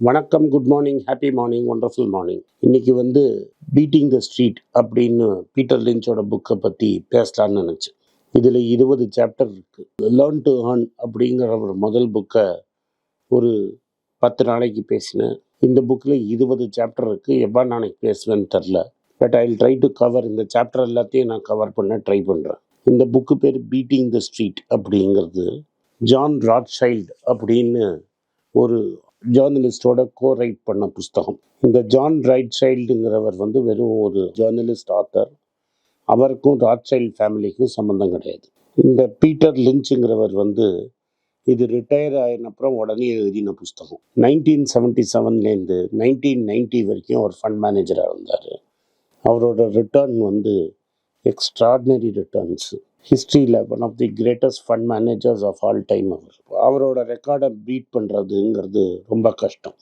வணக்கம் good morning happy morning wonderful morning இன்னைக்கு வந்து பீட்டிங் த ஸ்ட்ரீட் அப்படின்னு பீட்டர் லிஞ்சோட புக்கை பற்றி பேசலான்னு நினச்சேன். இதில் இருபது சாப்டர் இருக்குது லேர்ன் டு ஏர்ன் அப்படிங்கிற ஒரு முதல் புக்கை ஒரு பத்து நாளைக்கு பேசினேன். இந்த புக்கில் இருபது சாப்டர் இருக்குது எவ்வளோ நாளைக்கு பேசுவேன்னு தெரில but I try to cover இந்த சாப்டர் எல்லாத்தையும் நான் கவர் பண்ண ட்ரை பண்ணுறேன் இந்த புக்கு பேர் பீட்டிங் த ஸ்ட்ரீட் அப்படிங்கிறது ஜான் ராட்சைல்டு அப்படின்னு ஒரு ஜேர்னலிஸ்டோட கோ ரைட் பண்ண புஸ்தகம். இந்த ஜான் ரைட் சைல்டுங்கிறவர் வந்து வெறும் ஒரு ஜேர்னலிஸ்ட் ஆத்தர் அவருக்கும் ராட்சைல்டு ஃபேமிலிக்கும் சம்மந்தம் கிடையாது. இந்த பீட்டர் லிஞ்சுங்கிறவர் வந்து இது ரிட்டையர் ஆயின அப்புறம் உடனே எழுதின புஸ்தகம். நைன்டீன் செவன்ட்டி செவன்லேருந்து நைன்டீன் நைன்ட்டி வரைக்கும் அவர் ஃபண்ட் மேனேஜராக இருந்தார். அவரோட ரிட்டர்ன் வந்து எக்ஸ்ட்ராடினரி ரிட்டர்ன்ஸு ஹிஸ்ட்ரியில் one of the greatest fund managers of all time அவர். அவரோட ரெக்கார்டை பீட் பண்ணுறதுங்கிறது ரொம்ப கஷ்டம்.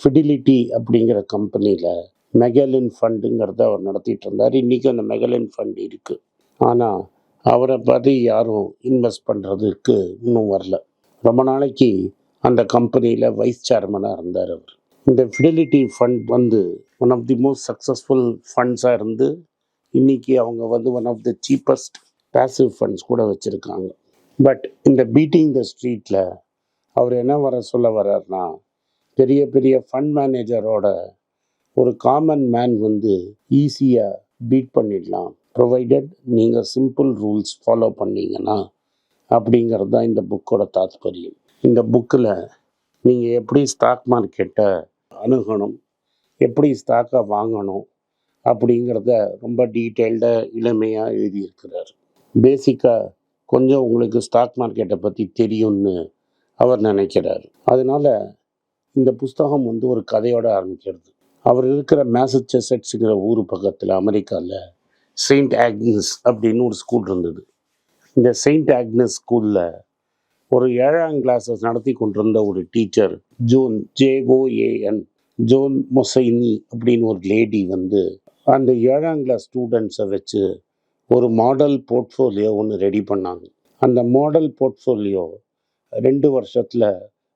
ஃபிடிலிட்டி அப்படிங்கிற கம்பெனியில் மெகலின் ஃபண்டுங்கிறத அவர் நடத்திட்டு இருந்தார். இன்றைக்கும் அந்த மெகலின் ஃபண்ட் இருக்குது ஆனால் அவரை பற்றி யாரும் இன்வெஸ்ட் பண்ணுறதுக்கு இன்னும் வரல. ரொம்ப நாளைக்கு அந்த கம்பெனியில் வைஸ் சேர்மனாக இருந்தார் அவர். இந்த ஃபிடிலிட்டி ஃபண்ட் வந்து one of the most successful ஃபண்ட்ஸாக இருந்து இன்னைக்கு அவங்க வந்து one of the cheapest passive funds கூட வச்சுருக்காங்க. பட் இந்த பீட்டிங் த ஸ்ட்ரீட்டில் அவர் என்ன வர சொல்ல வர்றார்னா பெரிய பெரிய ஃபண்ட் மேனேஜரோட ஒரு காமன் மேன் வந்து ஈஸியாக பீட் பண்ணிடலாம். ப்ரொவைடட் நீங்கள் சிம்பிள் ரூல்ஸ் ஃபாலோ பண்ணீங்கன்னா அப்படிங்கிறது தான் இந்த புக்கோட தாத்பரியம். இந்த புக்கில் நீங்கள் எப்படி ஸ்டாக் மார்க்கெட்டை அணுகணும் எப்படி ஸ்டாக்கை வாங்கணும் அப்படிங்கிறத ரொம்ப டீட்டெயில்டாக இளமையாக எழுதியிருக்கிறார். பேசிக்காக கொஞ்சம் உங்களுக்கு ஸ்டாக் மார்க்கெட்டை பற்றி தெரியும்னு அவர் நினைக்கிறார். அதனால் இந்த புஸ்தகம் வந்து ஒரு கதையோட ஆரம்பிக்கிறது. அவர் இருக்கிற மேசச்செசட்ஸுங்கிற ஊர் பக்கத்தில் அமெரிக்காவில் செயின்ட் ஆக்னஸ் அப்படின்னு ஒரு ஸ்கூல் இருந்தது. இந்த செயின்ட் ஆக்னஸ் ஸ்கூலில் ஒரு ஏழாம் கிளாஸஸ் நடத்தி கொண்டிருந்த ஒரு teacher Joan J O A N Joan மொசைனி அப்படின்னு ஒரு லேடி வந்து அந்த ஏழாம் கிளாஸ் ஸ்டூடெண்ட்ஸை வச்சு ஒரு மாடல் போர்ட்ஃபோலியோ ஒன்று ரெடி பண்ணாங்க. அந்த மாடல் போர்ட்ஃபோலியோ ரெண்டு வருஷத்தில்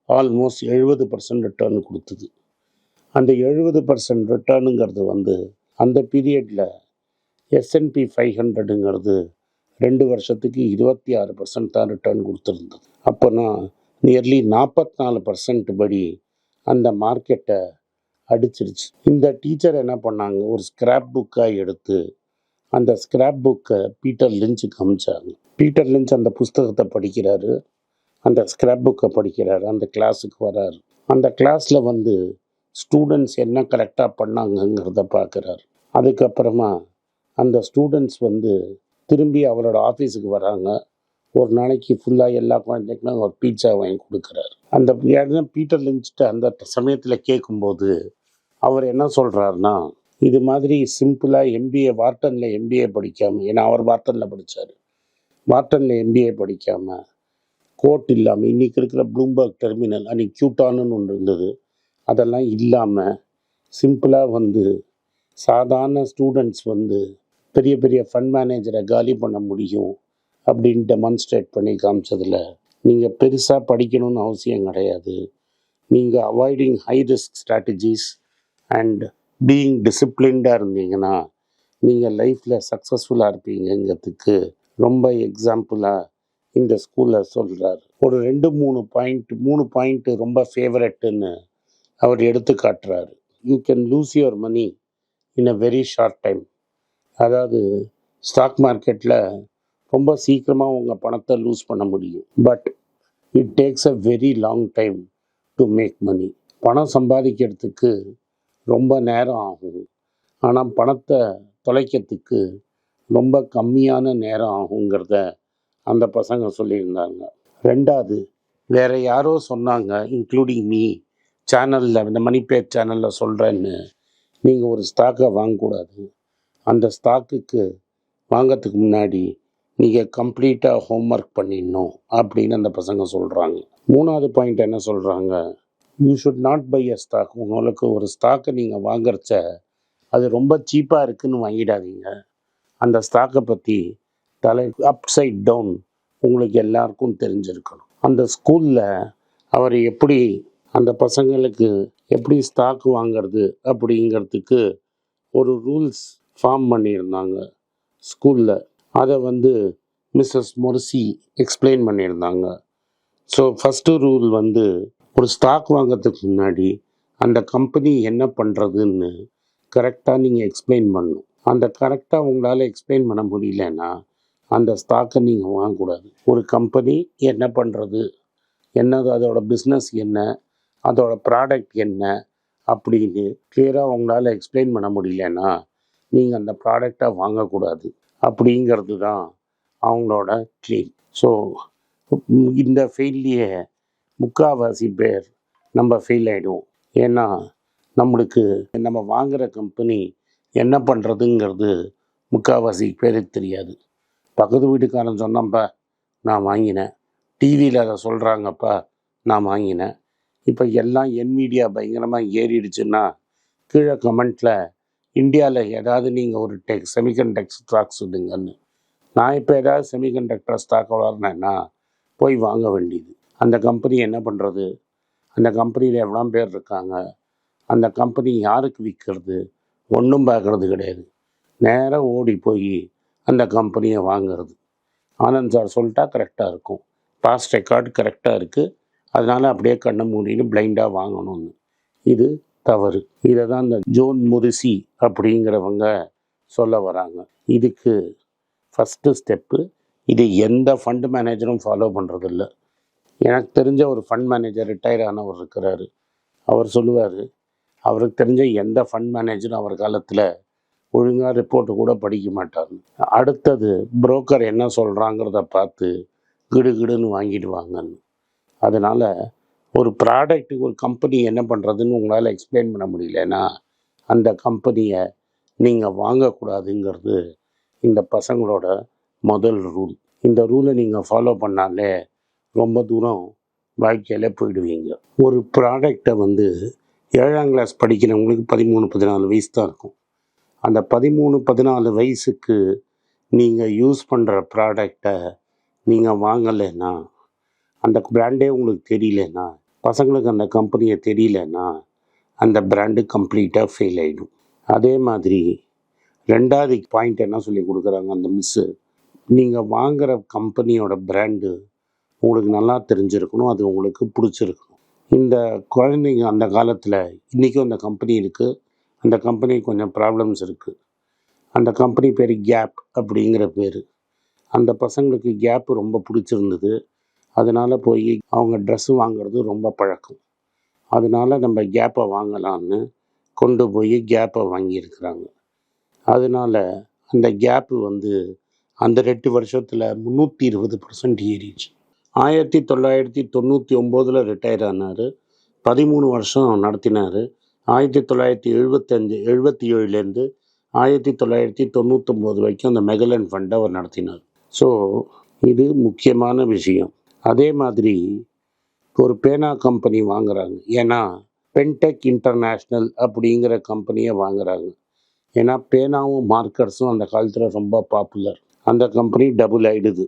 ஆல்மோஸ்ட் எழுபது பர்சன்ட் ரிட்டர்ன் கொடுத்தது. அந்த எழுபது பர்சன்ட் ரிட்டர்னுங்கிறது வந்து அந்த பீரியடில் எஸ்என்பி ஃபைவ் ஹண்ட்ரடுங்கிறது ரெண்டு வருஷத்துக்கு இருபத்தி ஆறு பர்சன்ட் தான் ரிட்டர்ன் கொடுத்துருந்தது. அப்போனா நியர்லி நாற்பத்தி நாலு பர்சன்ட் படி அந்த மார்க்கெட்டை அடிச்சிருச்சு. இந்த டீச்சர் என்ன பண்ணாங்க? ஒரு ஸ்கிராப் புக்காக எடுத்து அந்த ஸ்கிராப் புக்கை பீட்டர் லிஞ்சுக்கு அமிச்சாங்க பீட்டர் லிஞ்ச் அந்த புஸ்தகத்தை படிக்கிறாரு. அந்த ஸ்கிராப் புக்கை படிக்கிறாரு. அந்த கிளாஸுக்கு வராரு. அந்த கிளாஸில் வந்து ஸ்டூடெண்ட்ஸ் என்ன கரெக்டாக பண்ணாங்கங்கிறத பார்க்குறாரு அதுக்கப்புறமா அந்த ஸ்டூடெண்ட்ஸ் வந்து திரும்பி அவரோட ஆஃபீஸுக்கு வராங்க. ஒரு நாளைக்கு ஃபுல்லாக எல்லா குழந்தைக்கும் ஒரு பீட்சா வாங்கி கொடுக்குறாரு. அந்த பீட்டர் லிஞ்சிட்ட அந்த சமயத்தில் கேட்கும்போது அவர் என்ன சொல்கிறாருன்னா இது மாதிரி சிம்பிளாக எம்பிஏ வார்ட்டனில் எம்பிஏ படிக்காமல் ஏன்னா அவர் வார்ட்டனில் படித்தார் வார்ட்டனில் எம்பிஏ படிக்காமல் கோட் இல்லாமல் இன்றைக்கி இருக்கிற ப்ளூம்பர்க் டெர்மினல் அன்றைக்கி க்யூட்டானுன்னு ஒன்று இருந்தது. அதெல்லாம் இல்லாமல் சிம்பிளாக வந்து சாதாரண ஸ்டூடெண்ட்ஸ் வந்து பெரிய பெரிய ஃபண்ட் மேனேஜரை காலி பண்ண முடியும் அப்படின்னு டெமான்ஸ்ட்ரேட் பண்ணி காமிச்சதில் நீங்கள் பெருசாக படிக்கணும்னு அவசியம் கிடையாது. நீங்கள் avoiding high risk strategies and being டிசிப்ளின்டாக இருந்தீங்கன்னா நீங்கள் லைஃப்பில் சக்ஸஸ்ஃபுல்லாக இருப்பீங்கங்கிறதுக்கு ரொம்ப எக்ஸாம்பிளாக இந்த ஸ்கூலில் சொல்கிறார் ஒரு ரெண்டு மூணு பாயிண்ட் மூணு பாயிண்ட்டு ரொம்ப ஃபேவரட்டுன்னு அவர் எடுத்து காட்டுறாரு. You can lose your money in a very short time அதாவது ஸ்டாக் மார்க்கெட்டில் ரொம்ப சீக்கிரமாக உங்கள் பணத்தை லூஸ் பண்ண முடியும். But it takes a very long time to make money பணம் சம்பாதிக்கிறதுக்கு ரொம்ப நேரம் ஆகும் ஆனால் பணத்தை தொலைக்கிறதுக்கு ரொம்ப கம்மியான நேரம் ஆகுங்கிறத அந்த பசங்க சொல்லியிருந்தாங்க. ரெண்டாவது வேற யாரோ சொன்னாங்க இன்க்ளூடிங் மீ சேனலில் இந்த மணிபேட் சேனலில் சொல்கிறேன்னு நீங்கள் ஒரு ஸ்டாக்கை வாங்கக்கூடாது. அந்த ஸ்டாக்குக்கு வாங்கிறதுக்கு முன்னாடி நீங்கள் கம்ப்ளீட்டாக ஹோம்ஒர்க் பண்ணிடணும் அப்படின்னு அந்த பசங்க சொல்கிறாங்க மூணாவது பாயிண்ட் என்ன சொல்கிறாங்க you should not buy a stock உங்களுக்கு ஒரு ஸ்டாக்கை நீங்கள் வாங்குறச்ச அது ரொம்ப சீப்பாக இருக்குன்னு வாங்கிடாதீங்க. அந்த ஸ்டாக்கை பற்றி தலை அப் சைட் டவுன் உங்களுக்கு எல்லாருக்கும் தெரிஞ்சிருக்கணும். அந்த ஸ்கூலில் அவர் எப்படி அந்த பசங்களுக்கு எப்படி ஸ்டாக் வாங்குறது அப்படிங்கிறதுக்கு ஒரு ரூல்ஸ் ஃபார்ம் பண்ணியிருந்தாங்க ஸ்கூலில் அதை வந்து மிஸ்ஸஸ் மொர்சி எக்ஸ்பிளைன் பண்ணியிருந்தாங்க. ஸோ ஃபஸ்ட்டு ரூல் வந்து ஒரு ஸ்டாக் வாங்குறதுக்கு முன்னாடி அந்த கம்பெனி என்ன பண்ணுறதுன்னு கரெக்டாக நீங்கள் எக்ஸ்பிளைன் பண்ணணும். அந்த கரெக்டாக உங்களால் எக்ஸ்பிளைன் பண்ண முடியலன்னா அந்த ஸ்டாக்கை நீங்கள் வாங்கக்கூடாது. ஒரு கம்பெனி என்ன பண்ணுறது என்னது அதோடய பிஸ்னஸ் என்ன? அதோட ப்ராடக்ட் என்ன? அப்படின்னு கிளியராக உங்களால் எக்ஸ்பிளைன் பண்ண முடியலன்னா நீங்கள் அந்த ப்ராடக்டை வாங்கக்கூடாது. அப்படிங்கிறது தான் அவங்களோட க்ளீம் ஸோ இந்த ஃபெயில்லையே முக்கால்வாசி பேர் நம்ம ஃபெயில் ஆகிடுவோம் ஏன்னா நம்மளுக்கு நம்ம வாங்குகிற கம்பெனி என்ன பண்ணுறதுங்கிறது முக்கால்வாசி பேருக்கு தெரியாது. பக்கத்து வீட்டுக்காரன் சொன்னான்ப்பா நான் வாங்கினேன். டிவியில் அதை சொல்கிறாங்கப்பா நான் வாங்கினேன். இப்போ எல்லாம் என் மீடியா பயங்கரமாக ஏறிடுச்சுன்னா கீழே கமெண்ட்டில் இந்தியாவில் ஏதாவது நீங்கள் ஒரு டெக் செமிகண்டக்டர் ஸ்டாக் சொல்லுங்கன்னு நான் இப்போ ஏதாவது செமிகண்டக்டர் ஸ்டாக் வளர்னேன்னா போய் வாங்க வேண்டியது. அந்த கம்பெனி என்ன பண்ணுறது அந்த கம்பெனியில் எவ்வளோ பேர் இருக்காங்க? அந்த கம்பெனி யாருக்கு விற்கிறது ஒன்றும் பார்க்குறது கிடையாது. நேராக ஓடி போய் அந்த கம்பெனியை வாங்குறது. ஆனந்த் சார் சொல்லிட்டா கரெக்டாக இருக்கும். பாஸ்ட் ரெக்கார்டு கரெக்டாக இருக்குது அதனால் அப்படியே கண்ணை மூடின்னு பிளைண்டாக வாங்கணும்னு. இது தவறு. இதை தான் இந்த ஜோன் முரிசி அப்படிங்கிறவங்க சொல்ல வராங்க. இதுக்கு ஃபஸ்ட்டு ஸ்டெப்பு இது எந்த ஃபண்டு மேனேஜரும் ஃபாலோ பண்ணுறதில்ல எனக்கு தெரிஞ்ச ஒரு ஃபண்ட் மேனேஜர் ரிட்டையர் ஆனவர் இருக்கிறாரு. அவர் சொல்லுவார் அவருக்கு தெரிஞ்ச எந்த ஃபண்ட் மேனேஜரும் அவர் காலத்தில் ஒழுங்காக ரிப்போர்ட்டு கூட படிக்க மாட்டார். அடுத்தது புரோக்கர் என்ன சொல்கிறாங்கிறத பார்த்து கிடுகிடுன்னு வாங்கிடுவாங்கன்னு. அதனால் ஒரு ப்ராடக்ட்டுக்கு ஒரு கம்பெனி என்ன பண்ணுறதுன்னு உங்களால் எக்ஸ்பிளைன் பண்ண முடியலன்னா அந்த கம்பெனியை நீங்கள் வாங்கக்கூடாதுங்கிறது இந்த பசங்களோட முதல் ரூல் இந்த ரூலை நீங்கள் ஃபாலோ பண்ணாலே ரொம்ப தூரம் வாழ்க்கையில் போயிடுவீங்க. ஒரு ப்ராடக்டை வந்து ஏழாம் கிளாஸ் படிக்கிறவங்களுக்கு பதிமூணு பதினாலு வயசு தான் இருக்கும். அந்த பதிமூணு பதினாலு வயசுக்கு நீங்கள் யூஸ் பண்ணுற ப்ராடக்டை நீங்கள் வாங்கலைன்னா அந்த பிராண்டே உங்களுக்கு தெரியலன்னா பசங்களுக்கு அந்த கம்பெனியை தெரியலன்னா அந்த பிராண்டு கம்ப்ளீட்டாக ஃபெயில் ஆகிடும் அதே மாதிரி ரெண்டாவது பாயிண்ட் என்ன சொல்லி கொடுக்குறாங்க அந்த மிஸ்ஸு நீங்கள் வாங்குகிற கம்பெனியோட பிராண்டு உங்களுக்கு நல்லா தெரிஞ்சிருக்கணும் அது உங்களுக்கு பிடிச்சிருக்கணும். இந்த குழந்தைங்க அந்த காலத்தில் இன்றைக்கும் அந்த கம்பெனி இருக்குது அந்த கம்பெனி கொஞ்சம் ப்ராப்ளம்ஸ் இருக்குது அந்த கம்பெனி பேர் கேப் அப்படிங்கிற பேர். அந்த பசங்களுக்கு கேப் ரொம்ப பிடிச்சிருந்தது. அதனால் போய் அவங்க ட்ரெஸ்ஸு வாங்குறது ரொம்ப பழக்கம். அதனால நம்ம கேப்பை வாங்கலான்னு கொண்டு போய் கேப்பை வாங்கியிருக்கிறாங்க. அதனால அந்த கேப்பு வந்து அந்த ரெண்டு வருஷத்தில் முந்நூற்றி இருபது பர்சன்ட் ஏறிச்சு ஆயிரத்தி தொள்ளாயிரத்தி தொண்ணூற்றி ஒம்போதில் ரிட்டையர் ஆனார். பதிமூணு வருஷம் நடத்தினார். ஆயிரத்தி தொள்ளாயிரத்தி எழுபத்தஞ்சு எழுபத்தி ஏழுலேருந்து ஆயிரத்தி தொள்ளாயிரத்தி தொண்ணூத்தொம்போது வரைக்கும் அந்த மெகலன் ஃபண்டை அவர் நடத்தினார். ஸோ இது முக்கியமான விஷயம். அதே மாதிரி ஒரு பேனா கம்பெனி வாங்குறாங்க. ஏன்னா பென்டெக் இன்டர்நேஷ்னல் அப்படிங்கிற கம்பெனியை வாங்குறாங்க. ஏன்னா பேனாவும் மார்க்கர்ஸும் அந்த காலத்தில் ரொம்ப பாப்புலர் அந்த கம்பெனி டபுள் ஆகிடுது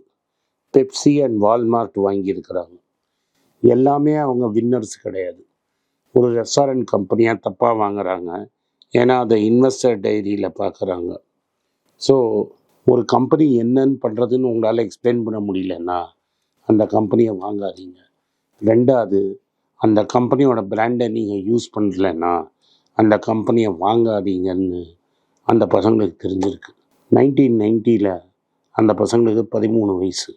பெப்சி அண்ட் வால்மார்ட் வாங்கியிருக்கிறாங்க. எல்லாமே அவங்க வின்னர்ஸ் கிடையாது. ஒரு ரெஸ்டாரண்ட் கம்பெனியாக தப்பாக வாங்குறாங்க. ஏன்னா அதை இன்வெஸ்டர் டைரியில் பார்க்குறாங்க ஸோ ஒரு கம்பெனி என்னன்னு பண்ணுறதுன்னு உங்களால் எக்ஸ்பிளைன் பண்ண முடியலன்னா அந்த கம்பெனியை வாங்காதீங்க. ரெண்டாவது அந்த கம்பெனியோட பிராண்டை நீங்கள் யூஸ் பண்ணலன்னா அந்த கம்பெனியை வாங்காதீங்கன்னு அந்த பசங்களுக்கு தெரிஞ்சிருக்கு. நைன்டீன் நைன்ட்டியில் அந்த பசங்களுக்கு பதிமூணு வயசு.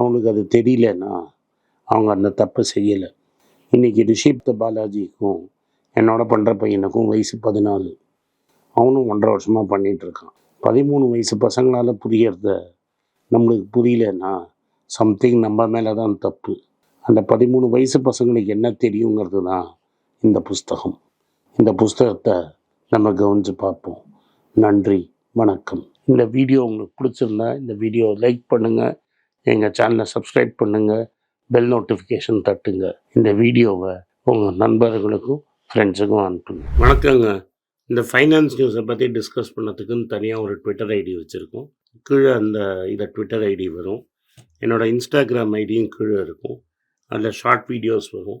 அவங்களுக்கு அது தெரியலன்னா அவங்க அந்த தப்பை செய்யலை. இன்றைக்கி ரிஷிப்த பாலாஜிக்கும் என்னோட பண்ணுற பையனுக்கும் வயசு பதினாலு. அவனும் ஒன்றரை வருஷமாக பண்ணிகிட்ருக்கான் பதிமூணு வயசு பசங்களால் புரியறத நம்மளுக்கு புரியலன்னா சம்திங் நம்ம மேலே தான் தப்பு. அந்த பதிமூணு வயசு பசங்களுக்கு என்ன தெரியுங்கிறது தான் இந்த புஸ்தகம். இந்த புஸ்தகத்தை நம்ம கவனித்து பார்ப்போம். நன்றி வணக்கம். இந்த வீடியோ உங்களுக்கு பிடிச்சிருந்தா இந்த வீடியோ லைக் பண்ணுங்கள் எங்கள் சேனலை சப்ஸ்கிரைப் பண்ணுங்கள் பெல் நோட்டிஃபிகேஷன் தட்டுங்க. இந்த வீடியோவை உங்கள் நண்பர்களுக்கும் ஃப்ரெண்ட்ஸுக்கும் அனுப்புங்க வணக்கங்க. இந்த ஃபைனான்ஸ் நியூஸை பற்றி டிஸ்கஸ் பண்ணதுக்குன்னு தனியாக ஒரு ட்விட்டர் ஐடி வச்சுருக்கோம். கீழே அந்த இதை ட்விட்டர் ஐடி வரும். என்னோடய இன்ஸ்டாகிராம் ஐடியும் கீழே இருக்கும். அதில் ஷார்ட் வீடியோஸ் வரும்.